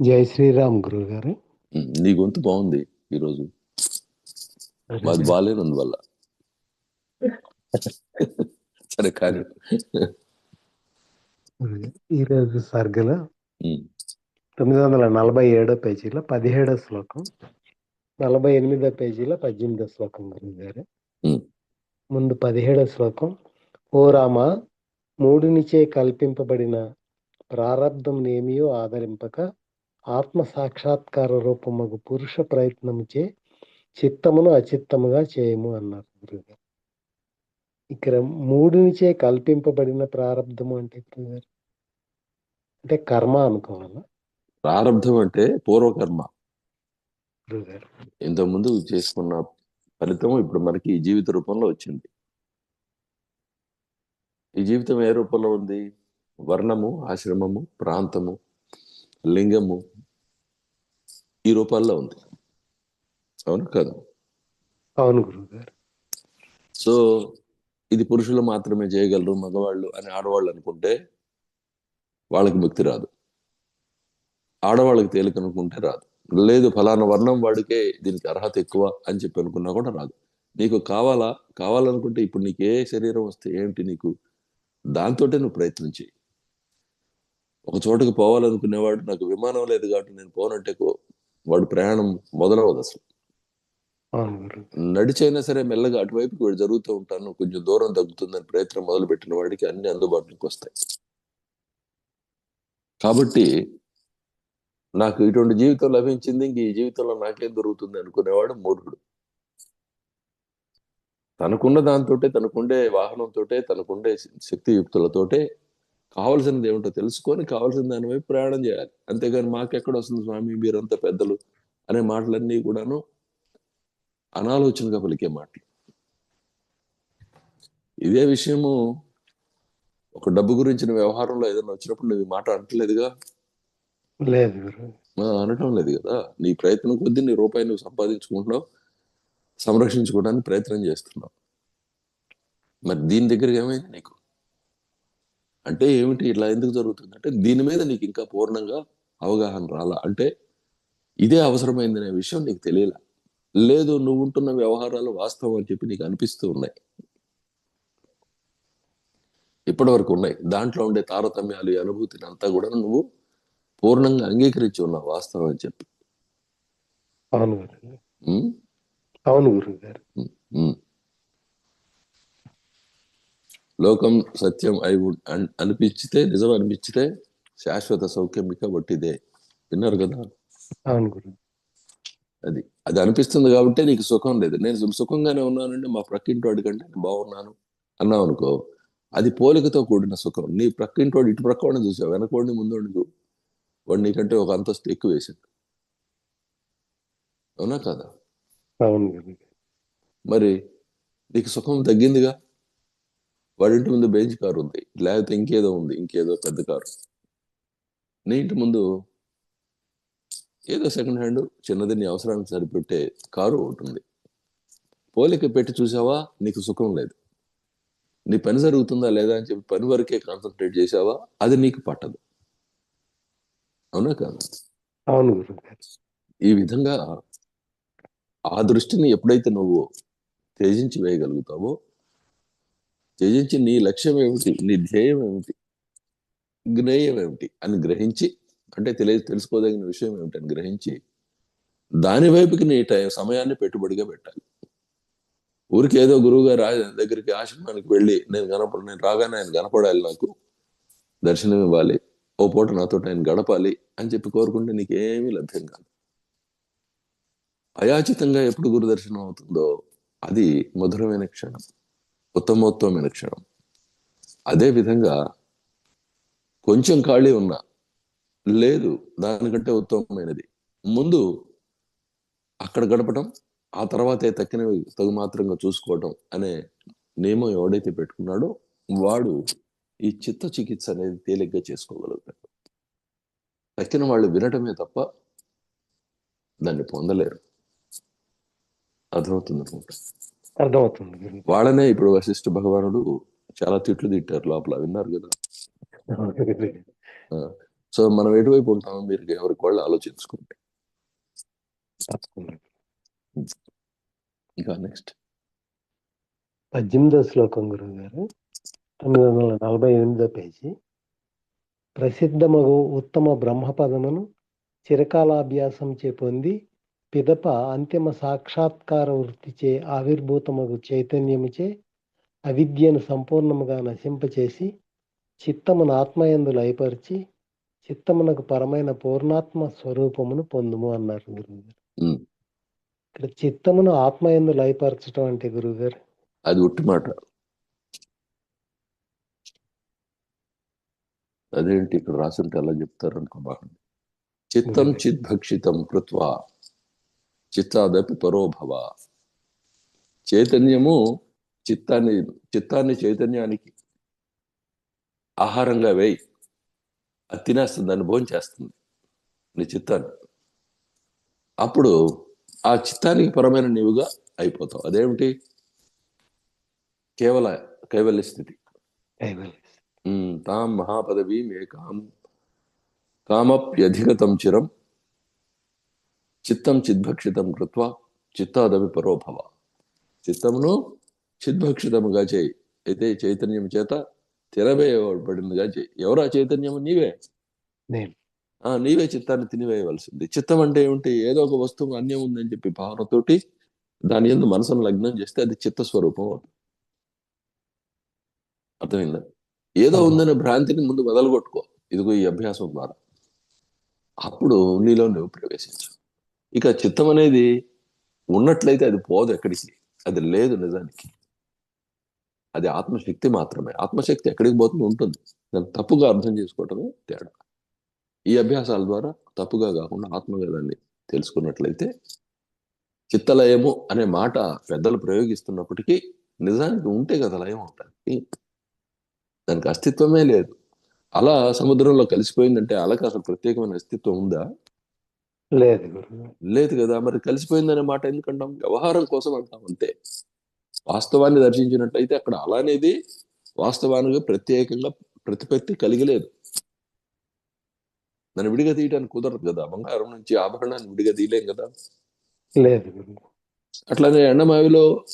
జై శ్రీరామ్ గురువు గారు నీ గొంతు బాగుంది ఈరోజు. మాది బాగాలేనందువల్ల సరే కానీ ఈరోజు సర్గలో తొమ్మిది వందల నలభై ఏడో పేజీలో పదిహేడో శ్లోకం నలభై ఎనిమిదో పేజీలో పద్దెనిమిదో శ్లోకం గురువు గారు ముందు పదిహేడో శ్లోకం ఓ రామ మూడునిచే కల్పింపబడిన ప్రారంధం ఏమియో ఆదరింపక ఆత్మ సాక్షాత్కార రూపమగు పురుష ప్రయత్నముచే చిత్తమును అచిత్తముగా చేయము అన్నారు గురువుగారు. ఇక్కడ మూడునిచే కల్పింపబడిన ప్రారంధము అంటే గురువుగారు? అంటే కర్మ అనుకోవాలా? ప్రారంధం అంటే పూర్వకర్మ. గురువుగారు. ఇంతకుముందు చేసుకున్న ఫలితం ఇప్పుడు మనకి ఈ జీవిత రూపంలో వచ్చింది. ఈ జీవితం ఏ రూపంలో ఉంది? వర్ణము ఆశ్రమము ప్రాంతము? లింగము ఈ రూపాల్లో ఉంది. అవును కాదు? అవును గురువుగారు. సో ఇది పురుషులు మాత్రమే చేయగలరు మగవాళ్ళు అని ఆడవాళ్ళు అనుకుంటే వాళ్ళకి భక్తి రాదు. ఆడవాళ్ళకి తేలిక అనుకుంటే రాదు. లేదు ఫలానా వర్ణం వాడికే దీనికి అర్హత ఎక్కువ అని చెప్పి అనుకున్నా కూడా రాదు. నీకు కావాలా? కావాలనుకుంటే ఇప్పుడు నీకు ఏ శరీరం వస్తే ఏంటి నీకు? దాంతోటే నువ్వు ప్రయత్నం చేయి ఒక చోటుకు పోవాలనుకునేవాడు నాకు విమానం లేదు కాబట్టి నేను పోనంటే వాడు ప్రయాణం మొదలవదు అసలు. నడిచైనా సరే మెల్లగా అటువైపుకి వాడు జరుగుతూ ఉంటాను. కొంచెం దూరం తగ్గుతుందని ప్రయత్నం మొదలు పెట్టిన వాడికి అన్ని అందుబాటులోకి వస్తాయి. కాబట్టి నాకు ఇటువంటి జీవితం లభించింది. ఇంక ఈ జీవితంలో నాకేం దొరుకుతుంది అనుకునేవాడు మూర్ఖుడు. తనకున్న దాంతోటే తనకుండే వాహనంతోటే తనకుండే శక్తియుక్తులతోటే కావలసినది ఏమిటో తెలుసుకొని కావలసిన దాని వైపు ప్రయాణం చేయాలి. అంతేగాని మాకెక్కడ వస్తుంది స్వామి? మీరంతా పెద్దలు అనే మాటలన్నీ కూడాను అనాలోచనగా పలికే మాటలు. ఇదే విషయము ఒక డబ్బు గురించిన వ్యవహారంలో ఏదైనా వచ్చినప్పుడు నువ్వు ఈ మాట అంటలేదుగా లేదు అనటం లేదు కదా? నీ ప్రయత్నం కొద్దీ నీ రూపాయి నువ్వు సంపాదించుకుంటున్నావు సంరక్షించుకోవడానికి ప్రయత్నం చేస్తున్నావు. మరి దీని దగ్గర ఏమైంది నీకు? అంటే ఏమిటి ఇట్లా ఎందుకు జరుగుతుంది అంటే దీని మీద నీకు ఇంకా పూర్ణంగా అవగాహన రాలా? అంటే ఇదే అవసరమైందనే విషయం నీకు తెలియలా? లేదు నువ్వు ఉంటున్న వ్యవహారాలు వాస్తవం అని చెప్పి నీకు అనిపిస్తూ ఉన్నాయి. ఇప్పటి వరకు ఉన్నాయి. దాంట్లో ఉండే తారతమ్యాలు అనుభూతిని అంతా కూడా నువ్వు పూర్ణంగా అంగీకరించి ఉన్నావు వాస్తవం అని చెప్పి. అవును? అవును గురువు గారు. లోకం సత్యం అయి అనిపించితే నిజం అనిపించితే శాశ్వత సౌఖ్యం ఇక వట్టిదే విన్నారు కదా? అది అది అనిపిస్తుంది కాబట్టి నీకు సుఖం లేదు. నేను సుఖంగానే ఉన్నానండి మా ప్రక్కింటి వాడి కంటే నేను బాగున్నాను అన్నావు అనుకో అది పోలికతో కూడిన సుఖం. నీ ప్రక్కింటి వాడు ఇటు ప్రక్క వాడిని చూసావు వెనకోడిని ముందు చూ వాడు నీకంటే ఒక అంతస్తు ఎక్కువ వేసాడు. అవునా కదా? మరి నీకు సుఖం తగ్గిందిగా? వాడి ఇంటి ముందు బెంచ్ కారు ఉంది. లేకపోతే ఇంకేదో ఉంది. ఇంకేదో పెద్ద కారు. నీ ఇంటి ముందు ఏదో సెకండ్ హ్యాండ్ చిన్నది నీ అవసరానికి సరిపెట్టే కారు ఒకటి ఉంది. పోలిక పెట్టి చూసావా నీకు సుఖం లేదు. నీ పని జరుగుతుందా లేదా అని చెప్పి పని వరకే కాన్సన్ట్రేట్ చేసావా అది నీకు పట్టదు. అవునా కాదు? అవును ఈ విధంగా ఆ దృష్టిని ఎప్పుడైతే నువ్వు త్యజించి వేయగలుగుతావో త్యజించి నీ లక్ష్యం ఏమిటి నీ ధ్యేయం ఏమిటి జ్ఞేయం ఏమిటి అని గ్రహించి అంటే తెలియ తెలుసుకోదగిన విషయం ఏమిటి అని గ్రహించి దాని వైపుకి నీ టైం సమయాన్ని పెట్టుబడిగా పెట్టాలి. ఊరికి ఏదో గురువుగారు దగ్గరికి ఆశ్రమానికి వెళ్ళి నేను కనపడ నేను రాగానే ఆయన కనపడాలి నాకు దర్శనం ఇవ్వాలి ఓ పూట నాతో ఆయన గడపాలి అని చెప్పి కోరుకుంటే నీకేమీ లభ్యం కాదు. అయాచితంగా ఎప్పుడు గురు దర్శనం అవుతుందో అది మధురమైన క్షణం. ఉత్తమోత్తమైన క్షణం అదే విధంగా కొంచెం ఖాళీ ఉన్నా లేదు దానికంటే ఉత్తమమైనది. ముందు అక్కడ గడపటం ఆ తర్వాతే తక్కినవి తగు మాత్రంగా చూసుకోవటం అనే నియమం ఎవడైతే పెట్టుకున్నాడో వాడు ఈ చిత్త చికిత్స అనేది తేలిగ్గా చేసుకోగలుగుతాడు. తక్కిన వాళ్ళు వినటమే తప్ప దాన్ని పొందలేరు. అర్థమవుతుంది అనుకుంటా అర్థమవుతుంది. వాళ్ళనే ఇప్పుడు వశిష్ఠ భగవానుడు చాలా తిట్లు తిట్టారు లోపల విన్నారు కదా? సో మనం ఎటువైపు ఉంటామో మీరు ఎవరికి వాళ్ళు ఆలోచించుకుంటే తప్పకుండా. ఇంకా నెక్స్ట్. పద్దెనిమిదో శ్లోకం గురువు గారు తొమ్మిది వందల నలభై ఎనిమిదో పేజీ. ప్రసిద్ధమగు ఉత్తమ బ్రహ్మపదమును చిరకాలాభ్యాసం చే పొంది పిదప అంతిమ సాక్షాత్కార వృత్తిచే ఆవిర్భూతమగు చైతన్యముచే అవిద్యను సంపూర్ణముగా నశింపచేసి చిత్తమును ఆత్మయందు లయపరిచి చిత్తమునకు పరమైన పూర్ణాత్మ స్వరూపమును పొందుము అన్నారు గురువు గారు ఉమ్. ఇక్కడ చిత్తమును ఆత్మయందు లయపరచడం అంటే గురువు గారు అది ఉట్టి మాట. అదేంటి ఇక్కడ రాసుంటే అలా చెప్తారు అనుకోబాకండి చిత్తం చిద్భక్షితం కృత్వా. చిత్తాదపి పరోభవ. చైతన్యము చిత్తాన్ని చిత్తాన్ని చైతన్యానికి ఆహారంగా వేయి. అది తినేస్తుంది భోజనం చేస్తుంది నీ చిత్తాన్ని. అప్పుడు ఆ చిత్తానికి పరమైన నీవుగా అయిపోతావు. అదేమిటి? కేవల కైవల్య స్థితి. తాం మహాపదవీం ఏకాం. కామప్యధిగతం చిరం. చిత్తం చిద్భక్షితం కృత్వా చిత్తాదవి పరోభవ. చిత్తమును చిద్భక్షితముగా చేయి. అయితే చైతన్యం చేత తిరవేయబడినగా చేయి. ఎవరు ఆ చైతన్యము? నీవే. నీవే చిత్తాన్ని తినివేయవలసింది. చిత్తం అంటే ఏమిటి? ఏదో ఒక వస్తువు అన్యం ఉందని చెప్పి భావనతోటి దాని ఎందు మనసును లగ్నం చేస్తే అది చిత్త స్వరూపం అవుతుంది. అర్థమైందా? ఏదో. ఉందనే భ్రాంతిని ముందు వదలగొట్టుకో ఇదిగో ఈ అభ్యాసం ద్వారా. అప్పుడు నీలో నువ్వు ప్రవేశించు. ఇక చిత్తం అనేది ఉన్నట్లయితే అది పోదు ఎక్కడికి. అది లేదు నిజానికి. అది ఆత్మశక్తి మాత్రమే. ఆత్మశక్తి ఎక్కడికి పోతుంది ఉంటుంది. దాన్ని తప్పుగా అర్థం చేసుకోవటమే తేడా. ఈ అభ్యాసాల ద్వారా తప్పుగా కాకుండా ఆత్మగేదాన్ని తెలుసుకున్నట్లయితే చిత్తలయము అనే మాట పెద్దలు ప్రయోగిస్తున్నప్పటికీ నిజానికి ఉంటే కదా లయం ఉంటుంది దానికి అస్తిత్వమే లేదు. అలా సముద్రంలో కలిసిపోయిందంటే అలకి అసలు ప్రత్యేకమైన అస్తిత్వం ఉందా? లేదు. లేదు కదా మరి కలిసిపోయిందనే మాట ఎందుకంటాం? వ్యవహారం కోసం అంటాం అంతే. వాస్తవాన్ని దర్శించినట్లయితే అక్కడ అలానేది వాస్తవానికి ప్రత్యేకంగా ప్రతిపత్తి కలిగలేదు. దాన్ని విడిగా తీయడానికి కుదరదు కదా బంగారం నుంచి ఆభరణాన్ని విడిగా తీయలేం కదా. లేదు. అట్లానే ఎండమావిలో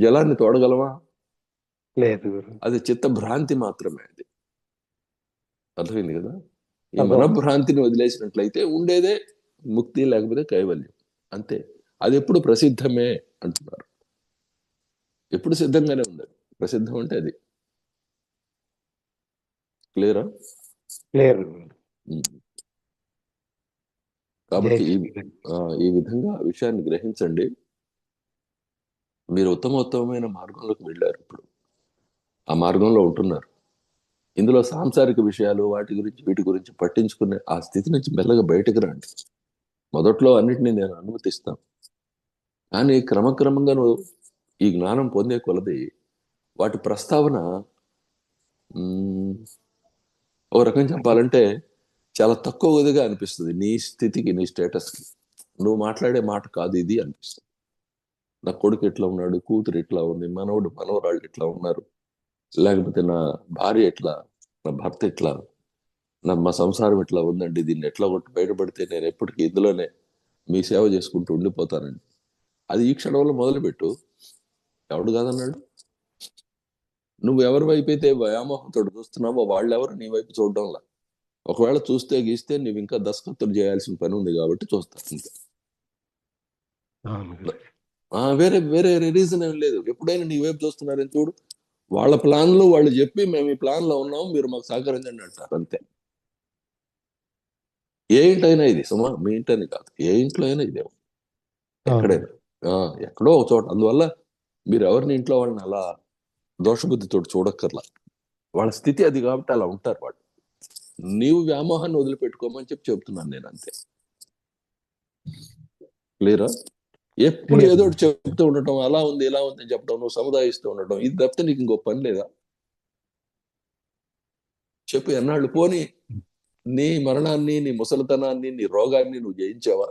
జలాన్ని తోడగలమా? లేదు. అది చిత్త భ్రాంతి మాత్రమే అది. అర్థమైంది కదా? ఈ. మనభ్రాంతిని వదిలేసినట్లయితే ఉండేదే ముక్తి లేకపోతే కైవల్యం. అంతే. అది ఎప్పుడు ప్రసిద్ధమే అంటున్నారు. ఎప్పుడు సిద్ధంగానే ఉంది. ప్రసిద్ధం అంటే అది. క్లియరా? గురువు. కాబట్టి ఈ విధంగా ఆ విషయాన్ని గ్రహించండి. మీరు ఉత్తమోత్తమైన మార్గంలోకి వెళ్ళారు ఇప్పుడు. ఆ మార్గంలో ఉంటున్నారు. ఇందులో సాంసారిక విషయాలు వాటి గురించి వీటి గురించి పట్టించుకునే ఆ స్థితి నుంచి మెల్లగా బయటకు రండి. మొదట్లో అన్నిటినీ నేను అనుమతిస్తాను. కానీ క్రమక్రమంగా నువ్వు ఈ జ్ఞానం పొందే కొలది వాటి ప్రస్తావన ఓ రకం చెప్పాలంటే చాలా తక్కువదిగా అనిపిస్తుంది. నీ స్థితికి నీ స్టేటస్కి. నువ్వు మాట్లాడే మాట కాదు ఇది అనిపిస్తుంది. నా కొడుకు ఎట్లా ఉన్నాడు? కూతురు ఎట్లా ఉంది? మనవడు మనవరాళ్ళు ఎట్లా ఉన్నారు? లేకపోతే నా భార్య ఎట్లా? నా భర్త ఎట్లా? మా సంసారం ఎట్లా ఉందండి దీన్ని ఎట్లా కొట్టి బయటపడితే నేను ఎప్పటికీ ఇందులోనే మీ సేవ చేసుకుంటూ ఉండిపోతానండి. అది ఈ క్షణంలో మొదలుపెట్టు. ఎవడు కాదన్నాడు? నువ్వు ఎవరి వైపు అయితే వ్యామోహంతో చూస్తున్నావో వాళ్ళెవరు నీ వైపు చూడడంలా? ఒకవేళ చూస్తే గీస్తే నువ్వు ఇంకా దస్కత్తులు చేయాల్సిన పని ఉంది కాబట్టి గురువు. ఆ, వేరే వేరే రీజన్ ఏం లేదు. ఎప్పుడైనా నీ వైపు చూస్తున్నారని చూడు? వాళ్ళ ప్లాన్లు వాళ్ళు చెప్పి మేము ఈ ప్లాన్లో ఉన్నాం మీరు మాకు సహకరించండి అంటారు అంతే. ఏ ఇంటైనా ఇది. సుమా మీ ఇంటని కాదు. ఏ ఇంట్లో అయినా ఇదే ఎక్కడైనా. ఎక్కడో ఒక చోట. అందువల్ల మీరు ఎవరిని ఇంట్లో వాళ్ళని అలా దోషబుద్ధితో చూడక్కర్లా. వాళ్ళ స్థితి అది కాబట్టి అలా ఉంటారు వాళ్ళు. నీవు వ్యామోహాన్ని వదిలిపెట్టుకోమని చెప్పి చెప్తున్నాను నేను అంతే. క్లియరా? ఎప్పుడు. ఏదో చెప్తూ ఉండటం అలా ఉంది ఇలా ఉంది అని చెప్పడం నువ్వు సముదాయిస్తూ ఉండటం ఇది తప్పితే నీకు ఇంకో పని లేదా? చెప్పు ఎన్నాళ్ళు పోని. నీ మరణాన్ని నీ ముసలితనాన్ని నీ రోగాన్ని నువ్వు జయించావా?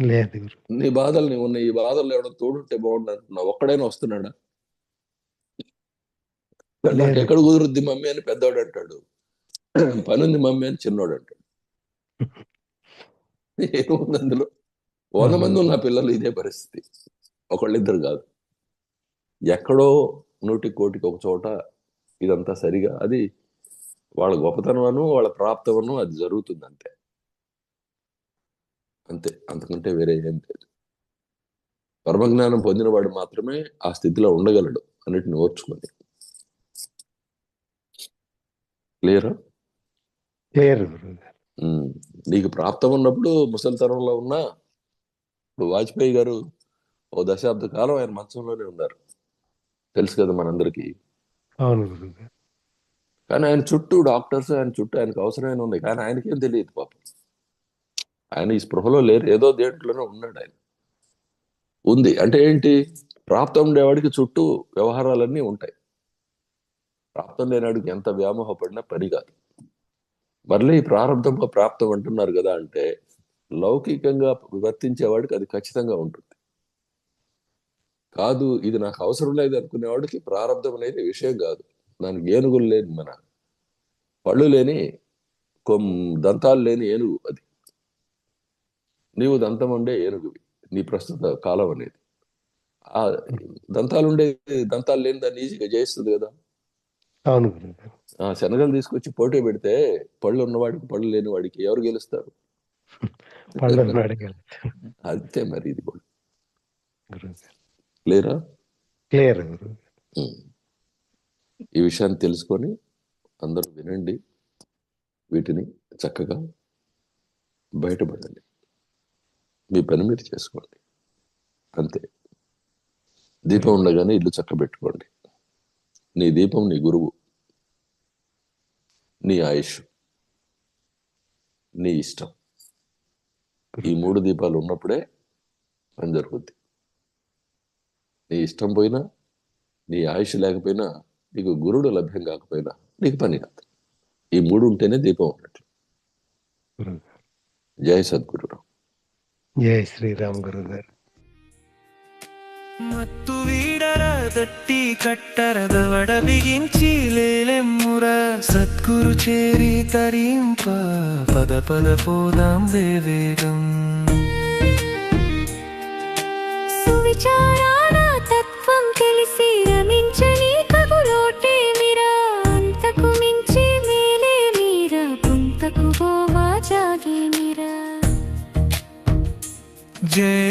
లేదు. నీ బాధలు నీవు ఉన్నాయి ఈ బాధలు ఎవడో తోడుంటే బాగుండు అంటున్నావు. ఒక్కడైనా వస్తున్నాడా. ఎక్కడ కుదురుద్ది మమ్మీ అని పెద్దవాడు అంటాడు. పనుంది మమ్మీ అని చిన్నోడు అంటాడు. ఏముంది అందులో? వంద మంది ఉన్న పిల్లలు ఇదే పరిస్థితి. ఒకళ్ళిద్దరు కాదు. ఎక్కడో నూటి కోటికి ఒక చోట ఇదంతా సరిగా అది వాళ్ళ గొప్పతనమను వాళ్ళ ప్రాప్తమను అది జరుగుతుంది అంతే. అంతే అంతకంటే వేరే ఏం లేదు. పరమజ్ఞానం పొందినవాడు మాత్రమే ఆ స్థితిలో ఉండగలడు అన్నిటిని ఓర్చుకొని. క్లియరా? క్లియర్. నీకు ప్రాప్తం ఉన్నప్పుడు ముసలితనంలో ఉన్నా ఇప్పుడు వాజ్పేయి గారు ఓ దశాబ్ద కాలం ఆయన మంచంలోనే ఉన్నారు. తెలుసు కదా మనందరికీ. అవును గురుగారు కానీ ఆయన చుట్టూ డాక్టర్స్ ఆయన చుట్టూ ఆయనకు అవసరమైన ఉంది కానీ ఆయనకేం తెలియదు పాపం. ఆయన ఈ స్పృహలో లేరు. ఏదో దేంట్లోనే ఉన్నాడు ఆయన. ఉంది. అంటే ఏంటి? ప్రాప్తం ఉండేవాడికి చుట్టూ వ్యవహారాలన్నీ ఉంటాయి. ప్రాప్తం లేనివాడికి ఎంత వ్యామోహపడినా పని కాదు. మళ్ళీ ప్రారంభంగా ప్రాప్తం అంటున్నారు కదా అంటే లౌకికంగా వర్తించేవాడికి అది ఖచ్చితంగా ఉంటుంది. కాదు ఇది నాకు అవసరం లేదు అనుకునేవాడికి ప్రారంభం అనేది విషయం కాదు. దానికి ఏనుగులు లేని మన పళ్ళు లేని కొమ్ దంతాలు లేని ఏనుగు అది. నీవు దంతం ఉండే ఏనుగువి నీ ప్రస్తుత కాలం అనేది. ఆ దంతాలు ఉండే దంతాలు లేని దాన్ని ఈజీగా జయిస్తుంది కదా. అవును శనగలు తీసుకొచ్చి పోటీ పెడితే పళ్ళు ఉన్నవాడికి పళ్ళు లేని వాడికి ఎవరు గెలుస్తారు? అంతే మరి ఇది కూడా. క్లియరా? క్లియర్. ఈ విషయాన్ని తెలుసుకొని అందరూ వినండి వీటిని చక్కగా బయటపడండి. మీ పని మీరు చేసుకోండి. అంతే. దీపం ఉండగానే ఇల్లు చక్కబెట్టుకోండి. నీ దీపం నీ గురువు నీ ఆయుష్ నీ ఇష్టం. ఈ మూడు దీపాలు ఉన్నప్పుడే పని జరుగుద్ది. నీ ఇష్టం పోయినా నీ ఆయుష్ లేకపోయినా నీకు గురుడు లభ్యం కాకపోయినా నీకు పని కాదు. ఈ మూడు ఉంటేనే దీపం ఉన్నట్టు. జయ సద్గురు జయ శ్రీరామ్ గురు గారు. మత్తు వీడరదట్టి కట్టరద వడ బిగించి లేలెమ్ముర. సద్గురు చేరి తరింప పద పద పోదాం దేవేగం. సువిచార జయ